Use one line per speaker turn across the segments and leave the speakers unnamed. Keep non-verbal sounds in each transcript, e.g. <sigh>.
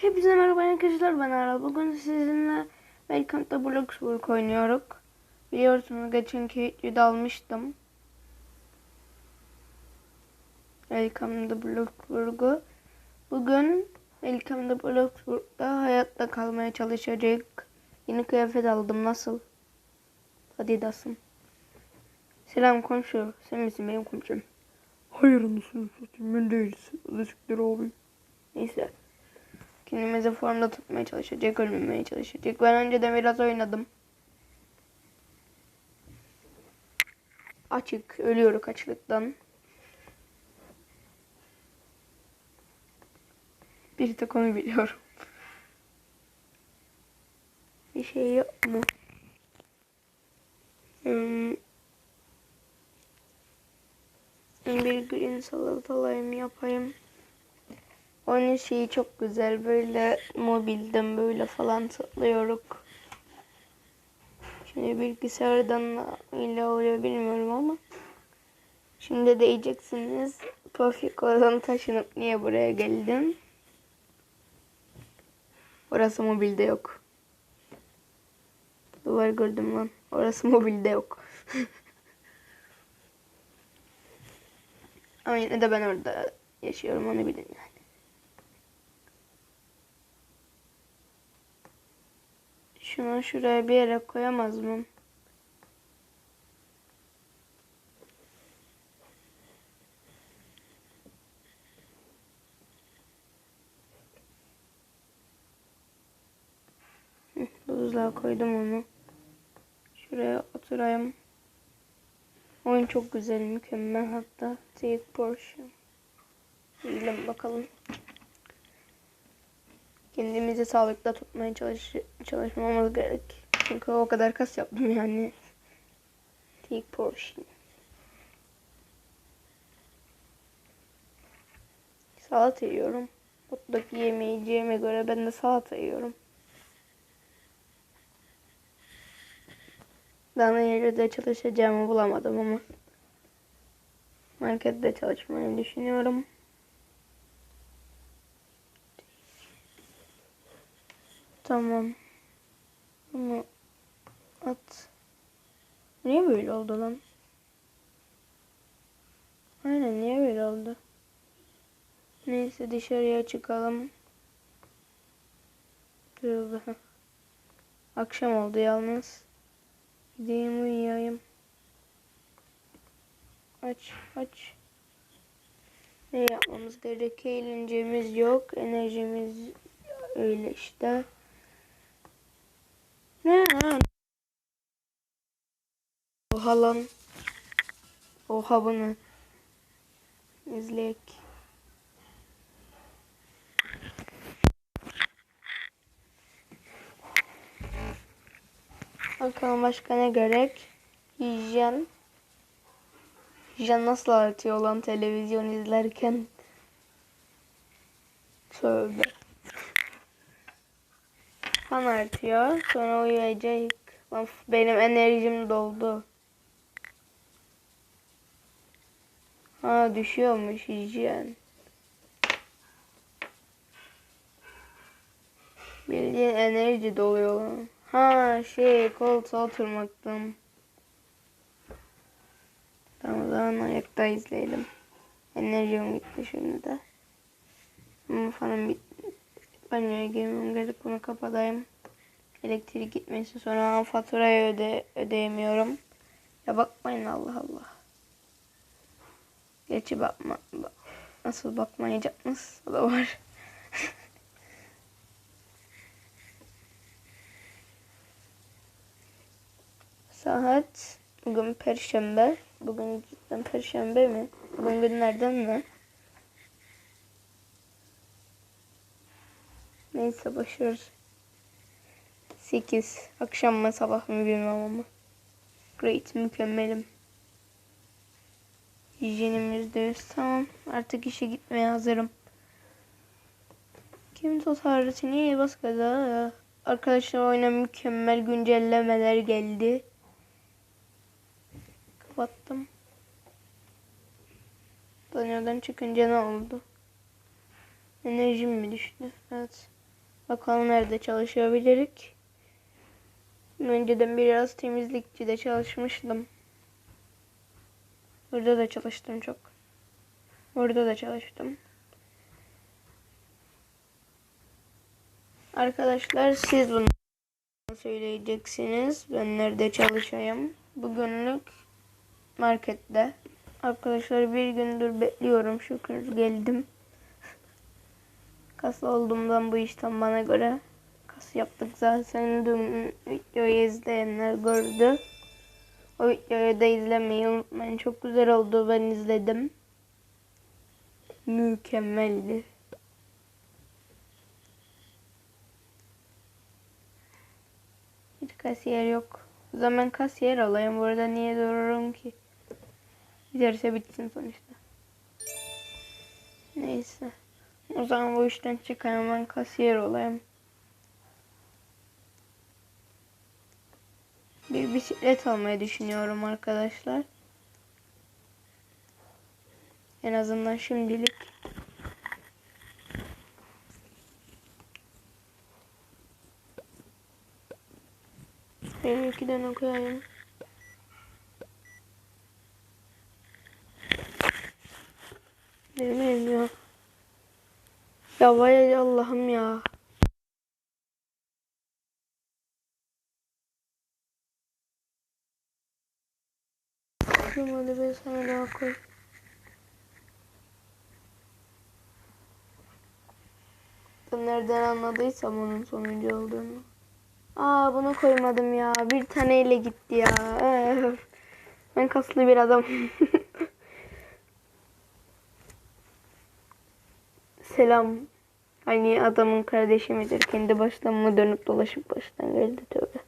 Hepinize merhaba arkadaşlar ben Aral. Bugün sizinle Welcome to Bloxburg oynuyoruz. Biliyorsunuz geçenki videoda almıştım. Welcome to Bloxburg'u. Bugün Welcome to Bloxburg'da hayatta kalmaya çalışacak. Yeni kıyafet aldım. Nasıl? Adidas'ım. Selam komşu. Sen misin benim komşum?
Hayır anasını satayım ben değilsin. Teşekkür abi.
Neyse. Kendimizi formda tutmaya çalışacak, ölmemeye çalışacak. Ben önceden biraz oynadım. Açık, ölüyoruz açlıktan. Bir tek onu biliyorum. Bir şey yok mu? Hmm. Bir green salatalayım yapayım. Onun şeyi çok güzel. Böyle mobilden böyle falan tıklıyoruz. Şimdi bilgisayardan ile oluyor bilmiyorum ama. Şimdi diyeceksiniz. Profiko'dan taşınıp niye buraya geldin? Orası mobilde yok. Duvar gördüm lan. Orası mobilde yok. <laughs> Ama yine de ben orada yaşıyorum onu bilin yani. Şunu şuraya bir yere koyamaz mı? Buzluğa koydum onu. Şuraya oturayım. Oyun çok güzel, mükemmel hatta. Take portion. Yiyelim bakalım. Kendimizi sağlıkta tutmaya çalış çalışmamız gerek. Çünkü o kadar kas yaptım yani. Take portion. Salata yiyorum. Mutlaka yemeyeceğime göre ben de salata yiyorum. Daha nerede çalışacağımı bulamadım ama. Markette çalışmayı düşünüyorum. Tamam. Bunu at. Niye böyle oldu lan? Aynen niye böyle oldu? Neyse dışarıya çıkalım. Tövbe. Akşam oldu yalnız. Gideyim uyuyayım. Aç aç. Ne yapmamız gerek? Eğlencemiz yok. Enerjimiz öyle işte. Oha lan. Oha bunu. İzleyek. Bakalım başka ne gerek? Hijyen. Hijyen nasıl artıyor lan televizyon izlerken? Tövbe. Kan artıyor. Sonra uyuyacak. Of, benim enerjim doldu. Ha düşüyormuş hijyen. Bildiğin enerji doluyor lan. Ha şey koltuğa oturmaktan. Tamam o zaman ayakta izleyelim. Enerjim gitti şimdi de. Ama falan bitti. Banyoya girmem gerek bunu kapatayım. Elektrik gitmesi sonra faturayı öde ödeyemiyorum. Ya bakmayın Allah Allah. Gerçi bakma, bak, nasıl bakmayacaksınız o da var. <laughs> Saat bugün perşembe. Bugün cidden perşembe mi? Bugün günlerden mi? Neyse başarır. 8. Akşam mı sabah mı bilmem ama. Great mükemmelim. Hijyenim %100 tamam. Artık işe gitmeye hazırım. Kim tutar seni bas gaza. Arkadaşlar oyuna mükemmel güncellemeler geldi. Kapattım. Banyodan çıkınca ne oldu? Enerjim mi düştü? Evet. Bakalım nerede çalışabilirik. Önceden biraz temizlikçide çalışmıştım. Burada da çalıştım çok. Burada da çalıştım. Arkadaşlar siz bunu söyleyeceksiniz. Ben nerede çalışayım? Bugünlük markette. Arkadaşlar bir gündür bekliyorum. Şükür geldim. Kas olduğumdan bu işten bana göre kas yaptık zaten. Dün videoyu izleyenler gördü. O videoyu da izlemeyi unutmayın. Çok güzel oldu. Ben izledim. Mükemmeldi. Hiç kasiyer yok. O zaman kasiyer olayım. Burada niye dururum ki? Giderse bitsin sonuçta. Neyse. O zaman bu işten çıkayım ben kasiyer olayım. Bir bisiklet almayı düşünüyorum arkadaşlar. En azından şimdilik. Benim iki tane koyayım. Benim elim ya. Ya vay Allah'ım ya. Şunu bir sana daha koy. Nereden anladıysam onun sonuncu olduğunu. Aa bunu koymadım ya. Bir taneyle gitti ya. Ben kaslı bir adam. <laughs> Selam. Hani adamın kardeşi midir? Kendi baştan mı dönüp dolaşıp baştan geldi tövbe.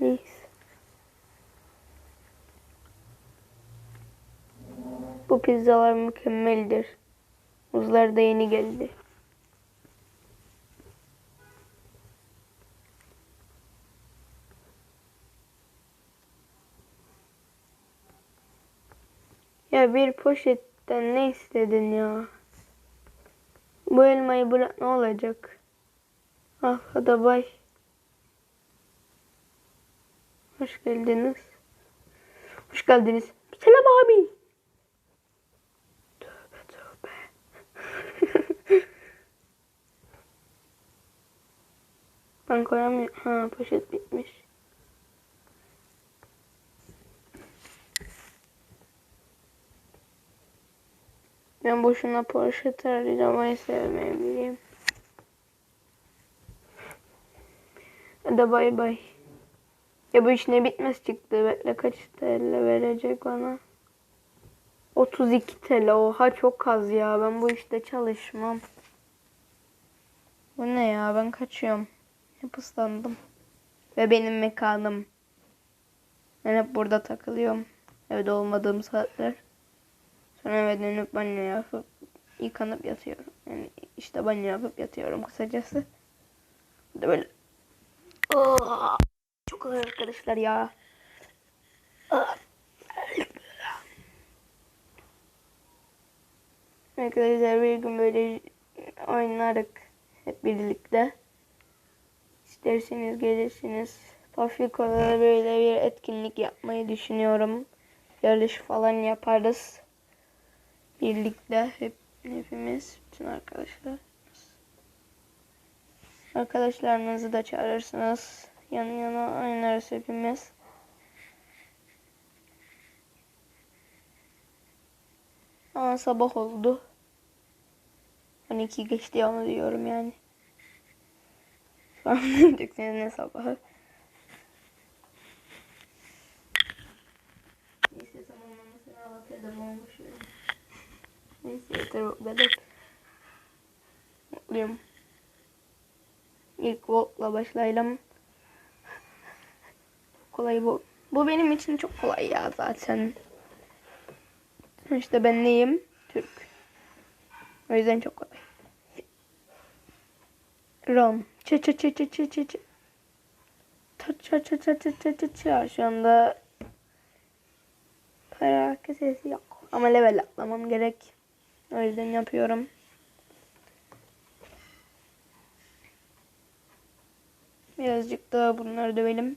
Neyse. Bu pizzalar mükemmeldir. Muzlar da yeni geldi. Ya bir poşetten ne istedin ya? Bu elmayı bırak ne olacak? Ah hadi bay. Hoş geldiniz. Hoş geldiniz. Selam abi. Tövbe tövbe. ben koyamıyorum. Ha poşet bitmiş. Ben boşuna poşet aramayı sevmeyebileyim. Hadi bay bay. Ya bu iş ne bitmez çıktı. Bekle kaç TL verecek bana? 32 TL. Oha çok az ya. Ben bu işte çalışmam. Bu ne ya? Ben kaçıyorum. Hep ıslandım. Ve benim mekanım. Ben hep burada takılıyorum. Evde olmadığım saatler. Sonra eve dönüp banyo yapıp yıkanıp yatıyorum. Yani işte banyo yapıp yatıyorum kısacası. De böyle. Oh, çok ağır arkadaşlar ya. Ah. Arkadaşlar bir gün böyle oynardık hep birlikte. İsterseniz gelirsiniz. Tofiko'da böyle bir etkinlik yapmayı düşünüyorum. Yarış falan yaparız birlikte hep hepimiz bütün arkadaşlar. Arkadaşlarınızı da çağırırsınız. Yan yana oynarız hepimiz. Ama sabah oldu. 12 geçti onu diyorum yani. Şu an <laughs> ne sabahı. Neyse olmuş. Neyse yeter kadar. Mutluyum. İlk walk'la başlayalım. Kolay bu. Bu benim için çok kolay ya zaten. İşte ben neyim? Türk. O yüzden çok kolay. Rom. Çı çı çı çı çı çı çı. Ta ça ça ça ça ça ça ça. Şu anda para kesesi yok. Ama level atlamam gerek. O yüzden yapıyorum. Birazcık daha bunları dövelim.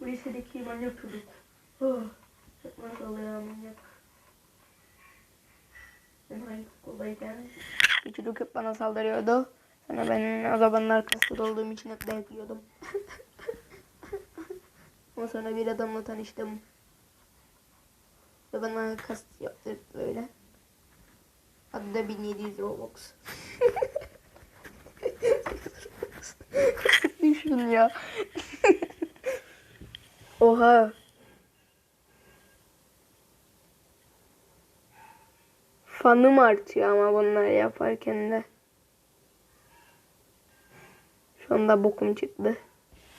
Bu lisedeki manyak çocuk. Oh, çok maşallah ya manyak. Ben hangi okuldayken bir çocuk hep bana saldırıyordu. Sonra ben arabanın arkasında olduğum için hep dayak yiyordum. <laughs> Ama sonra bir adamla tanıştım. Ve bana kast yaptırdı böyle. Adı da 1700 Robux. Düşün ya. Oha. Fanım artıyor ama bunları yaparken de. Şu anda bokum çıktı.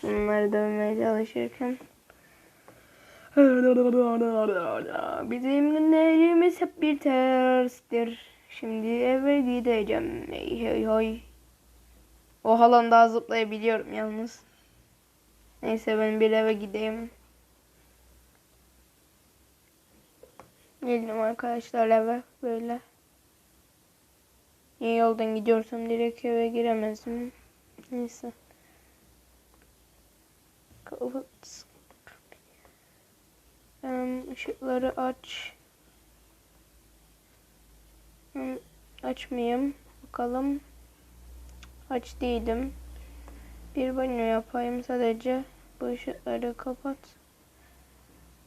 Bunları dövmeye çalışırken. <laughs> Bizim günlerimiz hep bir terstir. Şimdi eve gideceğim. Hey hey hey. O halan daha zıplayabiliyorum yalnız. Neyse ben bir eve gideyim. Geldim arkadaşlar eve böyle. Niye yoldan gidiyorsam direkt eve giremezdim. Neyse. Kapat. Em, ışıkları aç. Açmayayım. Bakalım. Aç değilim. Bir banyo yapayım sadece. Bu ışıkları kapat.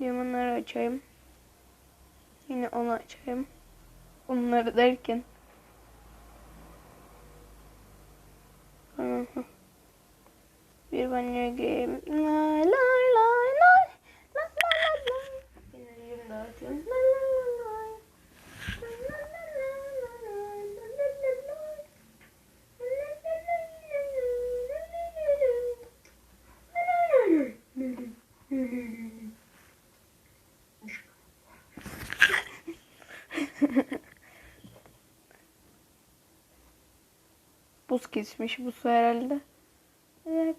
Limonları açayım. Yine onu açayım. Onları derken. Bir banyoya gireyim. Lay lay. La Buz kesmiş bu su herhalde.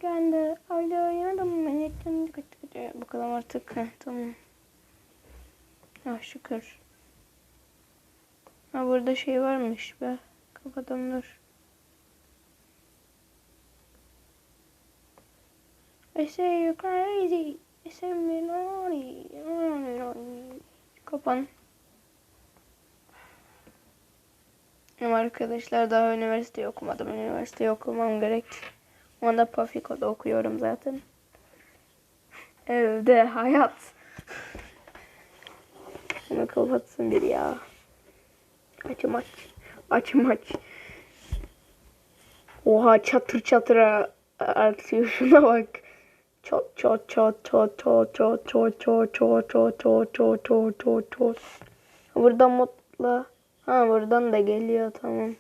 Geldi. Ayda yanarım. Ben yakın. Bakalım artık. Heh, tamam. Ah şükür. Ha burada şey varmış be. Kapatalım dur. Say you're crazy. I say me naughty. Kapan. Ama arkadaşlar daha üniversite okumadım. Üniversite okumam gerek. Onu da Pafiko'da okuyorum zaten. Evde hayat. Bunu kapatsın biri ya. Aç. Açım aç. Oha çatır çatır artıyor şuna bak. Çat çat çat çat çat çat çat çat çat çat çat çat çat çat çat. Buradan mutla. Ha buradan da geliyor tamam.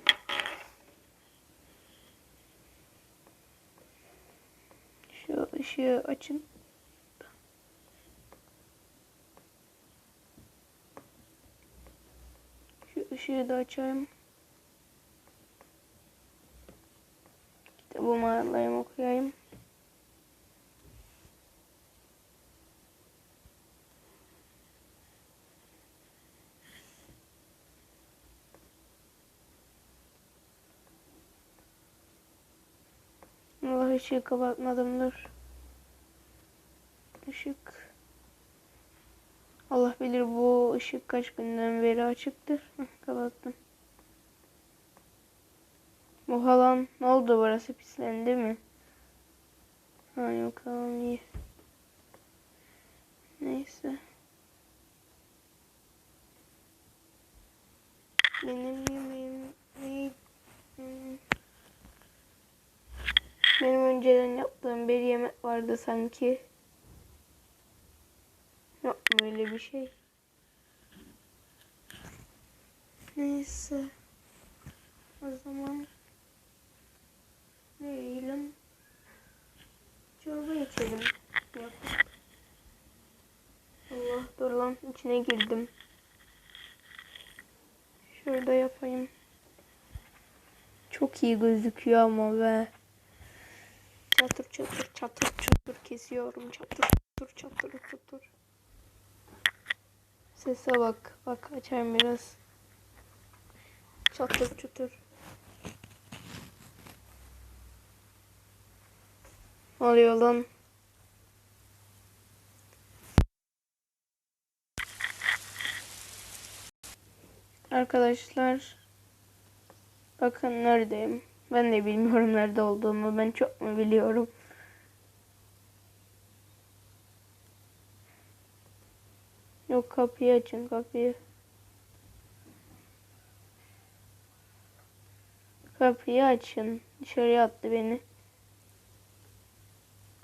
Şu ışığı açın. Şu ışığı da açayım. Kitabımı alayım okuyayım. Allah ışığı kapatmadım dur. Işık. Allah bilir bu ışık kaç günden beri açıktır. Kapattım. Bu halan ne oldu burası pislendi mi? Ha yok tamam iyi. Neyse. Benim yemeğim. Benim önceden yaptığım bir yemek vardı sanki. Yok böyle bir şey. Neyse. O zaman ne yiyelim? Çorba içelim. Allah dur lan içine girdim. Şurada yapayım. Çok iyi gözüküyor ama be. Çatır çatır çatır çatır kesiyorum. Çatır çatır çatır çatır. Sese bak. Bak açayım biraz. Çatır çatır. Ne lan? Arkadaşlar bakın neredeyim. Ben de bilmiyorum nerede olduğumu. Ben çok mu biliyorum? Yok kapıyı açın kapıyı. Kapıyı açın. Dışarıya attı beni.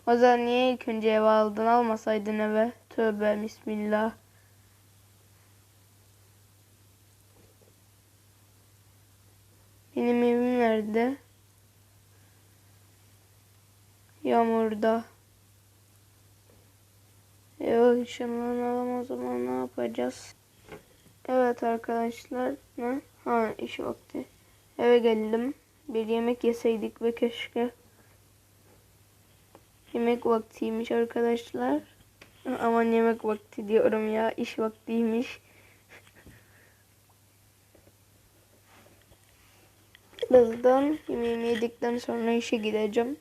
O zaman niye ilk önce eve aldın? Almasaydın eve. Tövbe bismillah. Benim evim nerede? Yağmurda. E ışınlanalım o zaman ne yapacağız? Evet arkadaşlar. Ne? Ha iş vakti. Eve geldim. Bir yemek yeseydik ve keşke. Yemek vaktiymiş arkadaşlar. Aman yemek vakti diyorum ya. iş vaktiymiş. <laughs> Birazdan yemeğimi yedikten sonra işe gideceğim.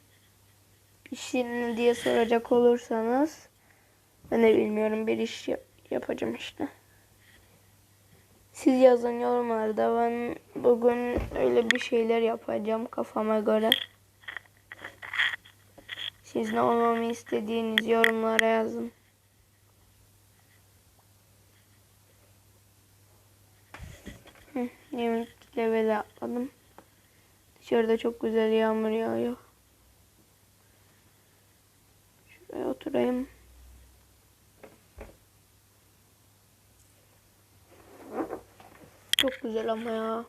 İşin ne diye soracak olursanız ben de bilmiyorum bir iş yap- yapacağım işte. Siz yazın yorumlarda ben bugün öyle bir şeyler yapacağım kafama göre. Siz ne olmamı istediğiniz yorumlara yazın. Hı, yemek leveli atladım. Dışarıda çok güzel yağmur yağıyor. Şuraya oturayım. Çok güzel ama ya.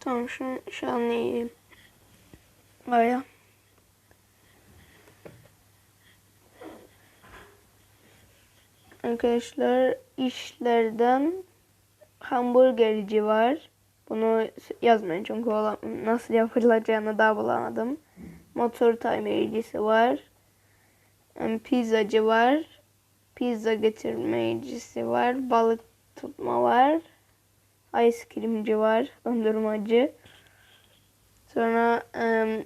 Tamam şu, şu an iyiyim. Baya. Arkadaşlar işlerden hamburgerci var. Bunu yazmayın çünkü nasıl yapılacağını daha bulamadım. Motor tamircisi var. Em, Pizzacı var. Pizza getirmecisi var. Balık tutma var. Ice creamci var. Dondurmacı. Sonra em,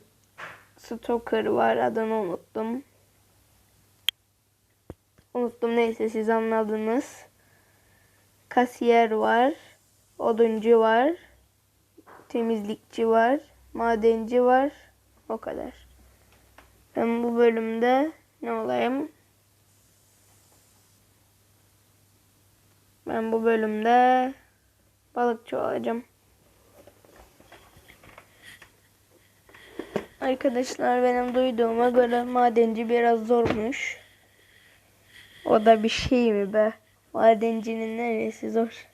stoker var. Adını unuttum. Unuttum neyse siz anladınız. Kasiyer var. Oduncu var. Temizlikçi var. Madenci var. O kadar. Ben bu bölümde ne olayım? Ben bu bölümde balıkçı olacağım. Arkadaşlar benim duyduğuma göre madenci biraz zormuş. O da bir şey mi be? Madencinin neresi zor?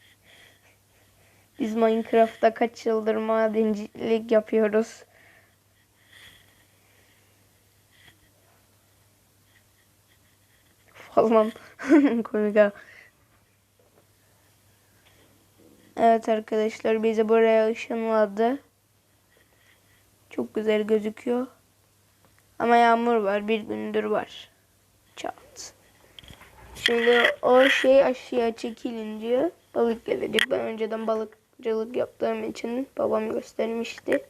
Biz Minecraft'ta kaç yıldır madencilik yapıyoruz. Falan <laughs> komik ha. Evet arkadaşlar bizi buraya ışınladı. Çok güzel gözüküyor. Ama yağmur var. Bir gündür var. Çat. Şimdi o şey aşağıya çekilince balık gelecek. Ben önceden balıkçılık yaptığım için babam göstermişti.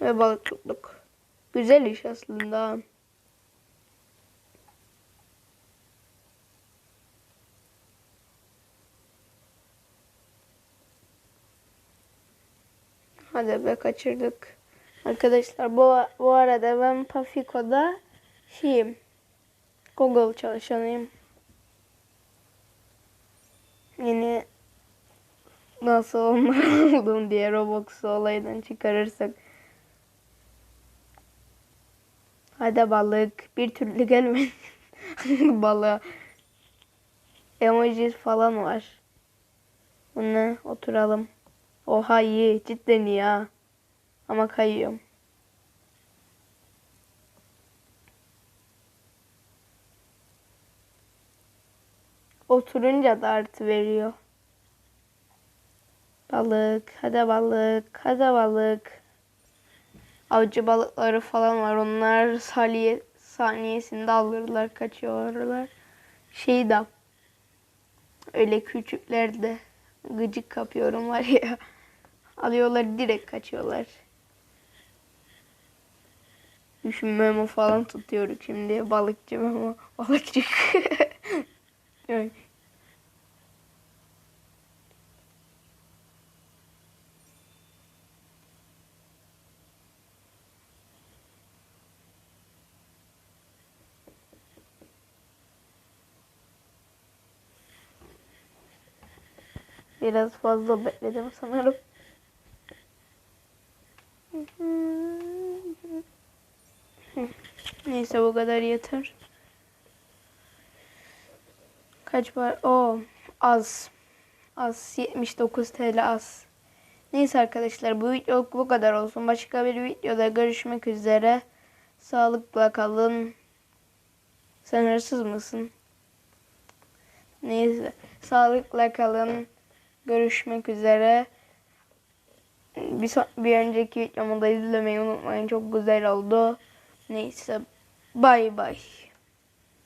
Ve balık tuttuk. Güzel iş aslında. Hadi be kaçırdık. Arkadaşlar bu, bu arada ben Pafiko'da şeyim. Google çalışanıyım. Yeni nasıl <laughs> oldum diye Robux'u olaydan çıkarırsak. Hadi balık. Bir türlü gelmedi. <laughs> Balığa. Emoji falan var. Bu ne? Oturalım. Oha iyi. Cidden iyi ha. Ama kayıyorum. Oturunca da artı veriyor. Balık. Hadi balık. Hadi balık. Avcı balıkları falan var. Onlar saniye, saniyesinde alırlar. Kaçıyorlar. Şey de Öyle küçükler de gıcık kapıyorum var ya. Alıyorlar direkt kaçıyorlar. Düşün memo falan tutuyoruz şimdi. Balıkçı memo. <laughs> Balıkçı. Biraz fazla bekledim sanırım. Neyse bu kadar yeter. Kaç var? O az. Az 79 TL az. Neyse arkadaşlar bu video bu kadar olsun. Başka bir videoda görüşmek üzere. Sağlıkla kalın. Sen hırsız mısın? Neyse. Sağlıkla kalın. Görüşmek üzere. Bir, bir önceki videomu da izlemeyi unutmayın. Çok güzel oldu. Neyse. Bay bay.